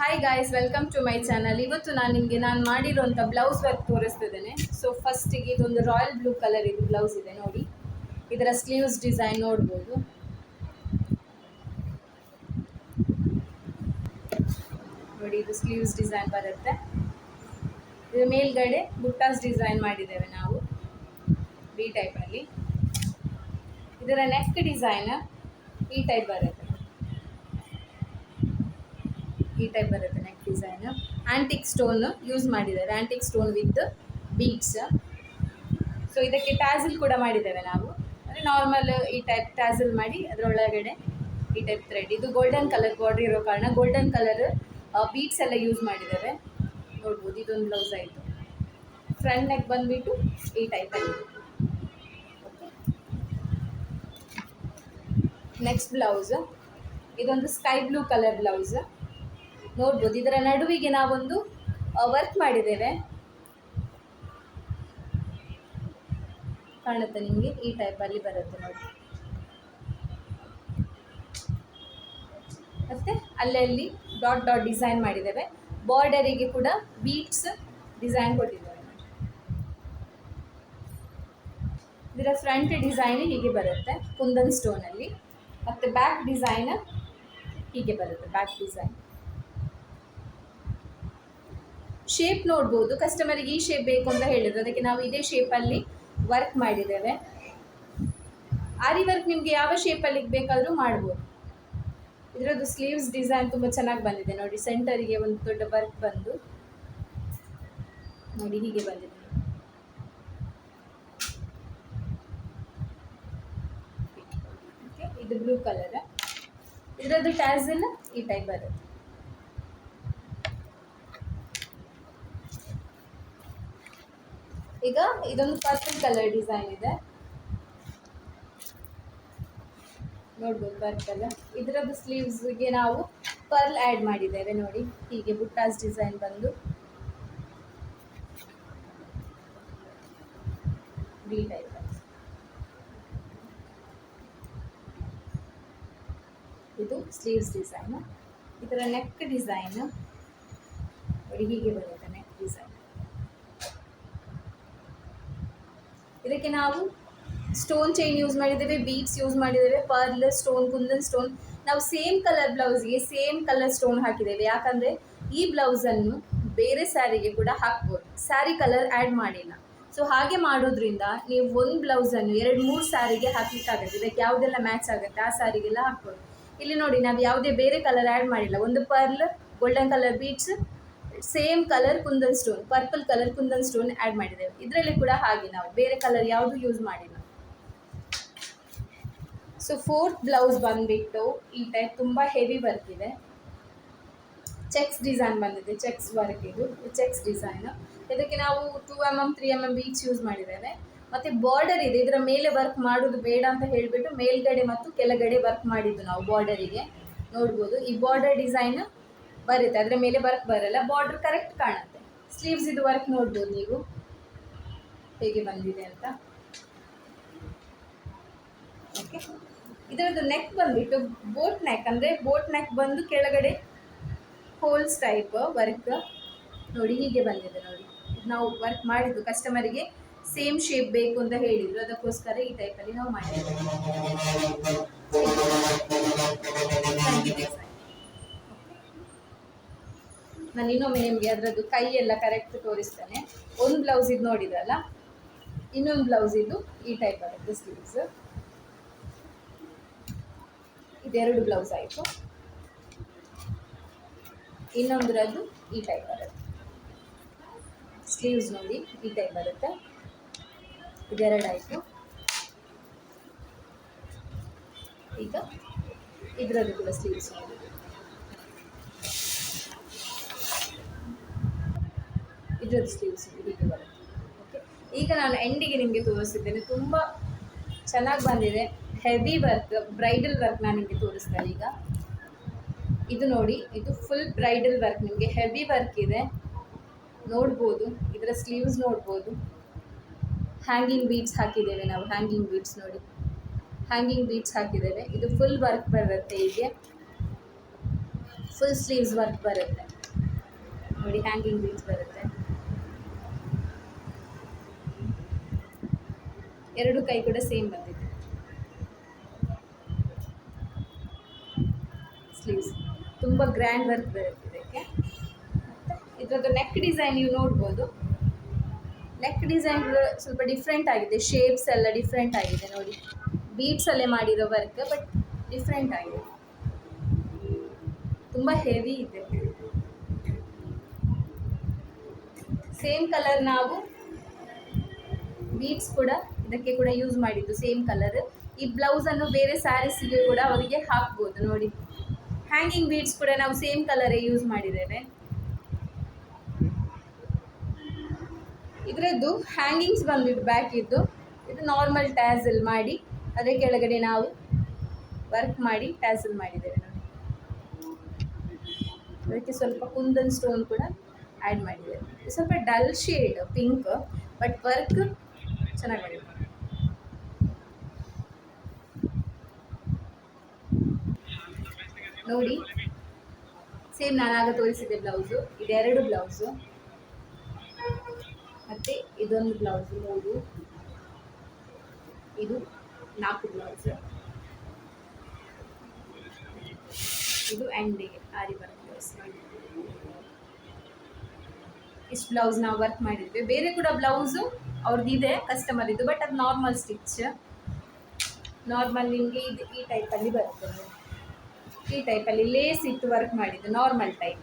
Hi guys welcome to my channel ಇವತ್ತು ನಾನು ನಿಮಗೆ ನಾನು ಮಾಡಿರೋಂಥ ಬ್ಲೌಸ್ ವರ್ಕ್ ತೋರಿಸ್ತಿದ್ದೇನೆ. ಸೊ ಫಸ್ಟಿಗೆ ಇದೊಂದು ರಾಯಲ್ ಬ್ಲೂ ಕಲರ್ ಇದು ಬ್ಲೌಸ್ ಇದೆ, ನೋಡಿ. ಇದರ ಸ್ಲೀವ್ಸ್ ಡಿಸೈನ್ ನೋಡ್ಬೋದು. ನೋಡಿ, ಇದು ಸ್ಲೀವ್ಸ್ ಡಿಸೈನ್ ಬರುತ್ತೆ. ಇದು ಮೇಲ್ಗಡೆ ಬುಟ್ಟಾಸ್ ಡಿಸೈನ್ ಮಾಡಿದ್ದೇವೆ ನಾವು ಬಿ ಟೈಪಲ್ಲಿ ಇದರ ನೆಕ್ ಡಿಸೈನ್ ಈ ಟೈಪ್ ಬರುತ್ತೆ. ಈ ಟೈಪ್ ಬರುತ್ತೆ neck design antique stone use ಮಾಡಿದ್ದಾರೆ. Antique stone with beads so ಇದಕ್ಕೆ ಟ್ಯಾಸಲ್ ಕೂಡ ಮಾಡಿದ್ದೇವೆ ನಾವು. ಅಂದರೆ ನಾರ್ಮಲ್ ಈ ಟೈಪ್ ಟ್ಯಾಸಲ್ ಮಾಡಿ ಅದರೊಳಗಡೆ ಈ ಟೈಪ್ ಥ್ರೆಡ್ ಇದು ಗೋಲ್ಡನ್ ಕಲರ್ ಬಾರ್ಡರ್ ಇರೋ ಕಾರಣ ಗೋಲ್ಡನ್ ಕಲರ್ ಬೀಡ್ಸ್ ಎಲ್ಲ ಯೂಸ್ ಮಾಡಿದ್ದೇವೆ. ನೋಡ್ಬೋದು, ಇದೊಂದು ಬ್ಲೌಸ್ ಆಯಿತು. ಫ್ರಂಟ್ ನೆಕ್ ಬಂದುಬಿಟ್ಟು ಈ ಟೈಪಲ್ಲಿ ನೆಕ್ಸ್ಟ್ ಬ್ಲೌಸ್ ಇದೊಂದು ಸ್ಕೈ ಬ್ಲೂ ಕಲರ್ ಬ್ಲೌಸ್ ನೋಡ್ಬೋದು. ಇದರ ನಡುವಿಗೆ ನಾವೊಂದು ವರ್ಕ್ ಮಾಡಿದ್ದೇವೆ. ಕಾಣುತ್ತೆ ನಿಮಗೆ? ಈ ಟೈಪಲ್ಲಿ ಬರುತ್ತೆ ನೋಡಿ. ಮತ್ತೆ ಅಲ್ಲಲ್ಲಿ ಡಾಟ್ ಡಾಟ್ ಡಿಸೈನ್ ಮಾಡಿದ್ದೇವೆ. ಬಾರ್ಡರಿಗೆ ಕೂಡ ಬೀಟ್ಸ್ ಡಿಸೈನ್ ಕೊಟ್ಟಿದ್ದೇವೆ. ಇದರ ಫ್ರಂಟ್ ಡಿಸೈನ್ ಹೀಗೆ ಬರುತ್ತೆ, ಕುಂದನ್ ಸ್ಟೋನಲ್ಲಿ ಮತ್ತು ಬ್ಯಾಕ್ ಡಿಸೈನ್ ಹೀಗೆ ಬರುತ್ತೆ ಬ್ಯಾಕ್ ಡಿಸೈನ್ ಶೇಪ್ ನೋಡ್ಬೋದು. ಕಸ್ಟಮರಿಗೆ ಈ ಶೇಪ್ ಬೇಕು ಅಂತ ಹೇಳಿದ್ರು. ಅದಕ್ಕೆ ನಾವು ಇದೇ ಶೇಪಲ್ಲಿ ವರ್ಕ್ ಮಾಡಿದ್ದೇವೆ. ಆರಿ ವರ್ಕ್ ನಿಮಗೆ ಯಾವ ಶೇಪಲ್ಲಿ ಬೇಕಾದರೂ ಮಾಡ್ಬೋದು. ಇದರದ್ದು ಸ್ಲೀವ್ಸ್ ಡಿಸೈನ್ ತುಂಬ ಚೆನ್ನಾಗಿ ಬಂದಿದೆ. ನೋಡಿ ಸೆಂಟರಿಗೆ ಒಂದು ದೊಡ್ಡ ವರ್ಕ್ ಬಂದು. ನೋಡಿ, ಹೀಗೆ ಬಂದಿದೆ. ಇದು ಬ್ಲೂ ಕಲರ್ ಇದರದ್ದು ಟ್ಯಾಸಲ್ ಈ ಟೈಪ್ ಬರುತ್ತೆ ಈಗ ಇದೊಂದು ಪರ್ಪಲ್ ಕಲರ್ ಡಿಸೈನ್ ಇದೆ. ನೋಡ್ಬೋದು ಪರ್ಪಲ್ ಇದರದ್ದು ಸ್ಲೀವ್ಸ್ಗೆ ನಾವು ಪರ್ಲ್ ಆ್ಯಡ್ ಮಾಡಿದ್ದೇವೆ ನೋಡಿ. ಹೀಗೆ ಬುಟ್ಟಾಸ್ ಡಿಸೈನ್ ಬಂದು. ಬಿ ಟೈಪ್ ಇದು ಸ್ಲೀವ್ಸ್ ಡಿಸೈನ್ ಇದರ ನೆಕ್ ಡಿಸೈನ್ ನೋಡಿ ಹೀಗೆ ಬರುತ್ತೆ ನೆಕ್ ಡಿಸೈನ್ ಇದಕ್ಕೆ ನಾವು ಸ್ಟೋನ್ ಚೈನ್ ಯೂಸ್ ಮಾಡಿದ್ದೇವೆ ಬೀಟ್ಸ್ ಯೂಸ್ ಮಾಡಿದ್ದೇವೆ ಪರ್ಲ್ ಸ್ಟೋನ್ ಕುಂದನ್ ಸ್ಟೋನ್ ನಾವು ಸೇಮ್ ಕಲರ್ ಬ್ಲೌಸ್ಗೆ ಸೇಮ್ ಕಲರ್ ಸ್ಟೋನ್ ಹಾಕಿದ್ದೇವೆ. ಯಾಕಂದರೆ ಈ ಬ್ಲೌಸನ್ನು ಬೇರೆ ಸ್ಯಾರಿಗೆ ಕೂಡ ಹಾಕ್ಬೋದು. ಸ್ಯಾರಿ ಕಲರ್ ಆ್ಯಡ್ ಮಾಡಿಲ್ಲ. ಸೊ ಹಾಗೆ ಮಾಡೋದ್ರಿಂದ ನೀವು ಒಂದು ಬ್ಲೌಸನ್ನು ಎರಡು, ಮೂರು ಸ್ಯಾರಿಗೆ ಹಾಕ್ಲಿಕ್ಕಾಗುತ್ತೆ. ಇದಕ್ಕೆ ಯಾವುದೆಲ್ಲ ಮ್ಯಾಚ್ ಆಗುತ್ತೆ ಆ ಸ್ಯಾರಿಗೆಲ್ಲ ಹಾಕ್ಬೋದು. ಇಲ್ಲಿ ನೋಡಿ, ನಾವು ಯಾವುದೇ ಬೇರೆ ಕಲರ್ ಆ್ಯಡ್ ಮಾಡಿಲ್ಲ. ಒಂದು pearl golden colour beads same colour kundan stone purple colour kundan stone add ಮಾಡಿದ್ದೇವೆ. ಇದರಲ್ಲಿ ಕೂಡ ಹಾಗೆ ನಾವು, ಬೇರೆ ಕಲರ್ ಯಾವುದು ಯೂಸ್ ಮಾಡಿಲ್ಲ. ಸೊ ಫೋರ್ತ್ ಬ್ಲೌಸ್ ಬಂದುಬಿಟ್ಟು ಈ ಟೈಪ್ ತುಂಬ ಹೆವಿ ವರ್ಕ್ ಇದೆ. ಚೆಕ್ಸ್ ಡಿಸೈನ್ ಬಂದಿದೆ ಚೆಕ್ಸ್ ವರ್ಕ್ ಇದು ಚೆಕ್ಸ್ ಡಿಸೈನ್ ಇದಕ್ಕೆ ನಾವು two M M three M M bead use ಮಾಡಿದ್ದೇವೆ. ಮತ್ತು ಬಾರ್ಡರ್ ಇದೆ, ಇದರ ಮೇಲೆ ವರ್ಕ್ ಮಾಡೋದು ಬೇಡ ಅಂತ ಹೇಳಿಬಿಟ್ಟು ಮೇಲ್ಗಡೆ ಮತ್ತು ಕೆಳಗಡೆ ವರ್ಕ್ ಮಾಡಿದ್ದು ನಾವು ಬಾರ್ಡರಿಗೆ ನೋಡ್ಬೋದು, ಈ ಬಾರ್ಡರ್ ಡಿಸೈನ್ ಬರುತ್ತೆ. ಅದರ ಮೇಲೆ ವರ್ಕ್ ಬರಲ್ಲ. ಬಾರ್ಡರ್ ಕರೆಕ್ಟ್ ಕಾಣುತ್ತೆ. ಸ್ಲೀವ್ಸ್ ಇದು ವರ್ಕ್ ನೋಡ್ಬೋದು ನೀವು. ಹೇಗೆ ಬಂದಿದೆ ಅಂತ. ಓಕೆ ಇದರದ್ದು ನೆಕ್ ಬಂದುಬಿಟ್ಟು ಬೋಟ್ ನೆಕ್ ಅಂದರೆ ಬೋಟ್ ನೆಕ್ ಬಂದು ಕೆಳಗಡೆ ಹೋಲ್ಸ್ ಟೈಪ್ ವರ್ಕ್ ನೋಡಿ ಹೀಗೆ ಬಂದಿದೆ ನೋಡಿ. ನಾವು ವರ್ಕ್ ಮಾಡಿದ್ದು ಕಸ್ಟಮರಿಗೆ ಸೇಮ್ ಶೇಪ್ ಬೇಕು ಅಂತ ಹೇಳಿದ್ರು. ಅದಕ್ಕೋಸ್ಕರ ಈ ಟೈಪಲ್ಲಿ ನಾವು ಮಾಡಿದ್ದೇವೆ ನಾನು ಇನ್ನೊಮ್ಮೆ ನಿಮಗೆ ಅದರದ್ದು ಕೈ ಎಲ್ಲ ಕರೆಕ್ಟ್ ತೋರಿಸ್ತೇನೆ. ಒಂದು ಬ್ಲೌಸ್ ಇದು ನೋಡಿದ್ರಲ್ಲ? ಇನ್ನೊಂದು ಬ್ಲೌಸ್ ಇದು ಈ ಟೈಪ್ ಬರುತ್ತೆ ಸ್ಲೀವ್ಸ್ ಇದೆರಡು ಬ್ಲೌಸ್ ಆಯಿತು. ಇನ್ನೊಂದರದ್ದು ಈ ಟೈಪ್ ಬರುತ್ತೆ ಸ್ಲೀವ್ಸ್ ನೋಡಿ ಈ ಟೈಪ್ ಬರುತ್ತೆ ಇದೆರಡಾಯಿತು. ಈಗ ಇದರದ್ದು ಕೂಡ ಸ್ಲೀವ್ಸ್ ನೋಡಿ. ಇದರದ್ದು ಸ್ಲೀವ್ಸ್ ಹೀಗೆ ಬರುತ್ತೆ. ಓಕೆ ಈಗ ನಾನು ಎಂಡಿಗೆ ನಿಮಗೆ ತೋರಿಸಿದ್ದೇನೆ ತುಂಬ ಚೆನ್ನಾಗಿ ಬಂದಿದೆ. ಹೆವಿ ವರ್ಕ್ ಬ್ರೈಡಲ್ ವರ್ಕ್ ನಾನು ನಿಮಗೆ ತೋರಿಸ್ತೇನೆ ಈಗ. ಇದು ನೋಡಿ, ಇದು ಫುಲ್ ಬ್ರೈಡಲ್ ವರ್ಕ್ ನಿಮಗೆ. ಹೆವಿ ವರ್ಕ್ ಇದೆ. ನೋಡ್ಬೋದು. ಇದರ ಸ್ಲೀವ್ಸ್ ನೋಡ್ಬೋದು. ಹ್ಯಾಂಗಿಂಗ್ ಬೀಡ್ಸ್ ಹಾಕಿದ್ದೇವೆ ನಾವು. ಹ್ಯಾಂಗಿಂಗ್ ಬೀಡ್ಸ್ ನೋಡಿ. ಹ್ಯಾಂಗಿಂಗ್ ಬೀಡ್ಸ್ ಹಾಕಿದ್ದೇವೆ. ಇದು ಫುಲ್ ವರ್ಕ್ ಬರುತ್ತೆ ಹೀಗೆ. ಫುಲ್ ಸ್ಲೀವ್ಸ್ ವರ್ಕ್ ಬರುತ್ತೆ. ನೋಡಿ ಹ್ಯಾಂಗಿಂಗ್ ಬೀಡ್ಸ್ ಬರುತ್ತೆ. ಎರಡು ಕೈ ಕೂಡ ಸೇಮ್ ಬಂದಿದೆ. ಸ್ಲೀವ್ಸ್ ತುಂಬ ಗ್ರ್ಯಾಂಡ್ ವರ್ಕ್ ಬರುತ್ತೆ ಇದಕ್ಕೆ. ಇದರದ್ದು ನೆಕ್ ಡಿಸೈನ್ ನೀವು ನೋಡ್ಬೋದು. ನೆಕ್ ಡಿಸೈನ್ ಸ್ವಲ್ಪ ಡಿಫ್ರೆಂಟ್ ಆಗಿದೆ. ಶೇಪ್ಸ್ ಎಲ್ಲ ಡಿಫ್ರೆಂಟ್ ಆಗಿದೆ ನೋಡಿ. ಬೀಡ್ಸಲ್ಲೇ ಮಾಡಿರೋ ವರ್ಕ್ ಬಟ್ ಡಿಫ್ರೆಂಟ್ ಆಗಿದೆ. ತುಂಬ ಹೆವಿ ಇದೆ. ಸೇಮ್ ಕಲರ್ ನಾವು ಬೀಟ್ಸ್ ಕೂಡ ಇದಕ್ಕೆ ಕೂಡ ಯೂಸ್ ಮಾಡಿದ್ದು ಸೇಮ್ ಕಲರ್ ಈ ಬ್ಲೌಸನ್ನು ಬೇರೆ ಸ್ಯಾರೀಸಿಗೆ ಕೂಡ ಅವರಿಗೆ ಹಾಕ್ಬೋದು ನೋಡಿ. ಹ್ಯಾಂಗಿಂಗ್ ಬೀಡ್ಸ್ ಕೂಡ ನಾವು ಸೇಮ್ ಕಲರೇ ಯೂಸ್ ಮಾಡಿದ್ದೇವೆ. ಇದರದ್ದು ಹ್ಯಾಂಗಿಂಗ್ಸ್ ಬಂದ್ಬಿಟ್ಟು ಬ್ಯಾಕ್ ಇದ್ದು ಇದು ನಾರ್ಮಲ್ ಟ್ಯಾಸಲ್ ಮಾಡಿ ಅದರ ಕೆಳಗಡೆ ನಾವು ವರ್ಕ್ ಮಾಡಿ ಟ್ಯಾಸಲ್ ಮಾಡಿದ್ದೇವೆ ನೋಡಿ. ಅದಕ್ಕೆ ಸ್ವಲ್ಪ ಕುಂದನ್ ಸ್ಟೋನ್ ಕೂಡ ಆ್ಯಡ್ ಮಾಡಿದ್ದೇವೆ. ಸ್ವಲ್ಪ dull shade pink but work ಚೆನ್ನಾಗಿ ಮಾಡಿದೆ ನೋಡಿ, ಸೇಮ್ ನಾನಾಗ ತೋರಿಸಿದ್ದೆ ಬ್ಲೌಸು, ಇದೆರಡು ಬ್ಲೌಸು. ಮತ್ತು ಇದೊಂದು ಬ್ಲೌಸು, ಮೂರು. ಇದು ನಾಲ್ಕು ಬ್ಲೌಸ್. ಇದು ಎಂಡಿಗೆ ಆರಿ ವರ್ಕ್ ಬ್ಲೌಸ್ ಇಷ್ಟು ಬ್ಲೌಸ್ ನಾವು ವರ್ಕ್ ಮಾಡಿದ್ವಿ. ಬೇರೆ ಕೂಡ ಬ್ಲೌಸು ಅವ್ರದ್ದು ಇದೆ ಕಸ್ಟಮರ್ ಇದು ಬಟ್ ಅದು ನಾರ್ಮಲ್ ಸ್ಟಿಚ್ ನಾರ್ಮಲ್ ನಿಮಗೆ ಇದು ಈ ಟೈಪಲ್ಲಿ ಬರ್ತದೆ. ಈ ಟೈಪಲ್ಲಿ ಲೇಸ್ ಇಟ್ಟು ವರ್ಕ್ ಮಾಡಿದ್ದು ನಾರ್ಮಲ್ ಟೈಪ್